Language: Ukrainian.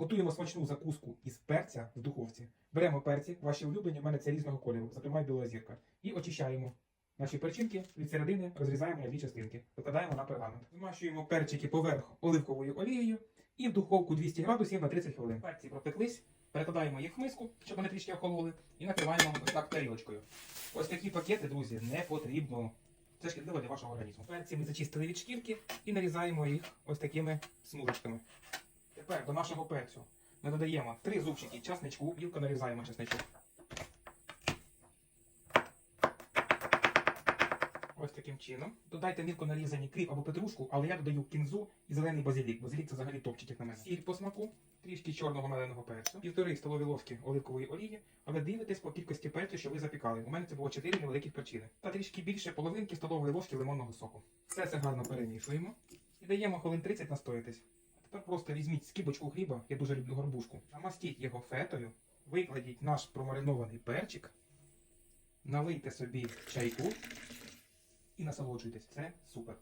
Готуємо смачну закуску із перця в духовці. Беремо перці, ваші улюблені, в мене це різного кольору, зокрема біла зірка. І очищаємо наші перчинки від середини, розрізаємо на дві частинки, викладаємо на пергамент. Змащуємо перчики поверх оливковою олією і в духовку 200 градусів на 30 хвилин. Перці пропеклись, перекладаємо їх в миску, щоб вони трішки охололи, і накриваємо ось так тарілочкою. Ось такі пакети, друзі, не потрібно. Це шкідливо для вашого організму. Перці ми зачистили від шкірки і нарізаємо їх ось такими смужечками. Тепер до нашого перцю ми додаємо три зубчики часничку, білко нарізаємо часничок. Ось таким чином. Додайте мілко нарізані кріп або петрушку, але я додаю кінзу і зелений базилік. Базилік це взагалі топчик, як на мене. Сіль по смаку, трішки чорного меленого перцю, півтори столові ложки оливкової олії, але дивитесь по кількості перцю, що ви запікали. У мене це було 4 невеликих перчини. Та трішки більше половинки столової ложки лимонного соку. Все це гарно перемішуємо і даємо хвилин 30 настоятись. Тепер просто візьміть скибочку хліба, я дуже люблю горбушку, намастіть його фетою, викладіть наш промаринований перчик, налийте собі чайку і насолоджуйтесь. Це супер.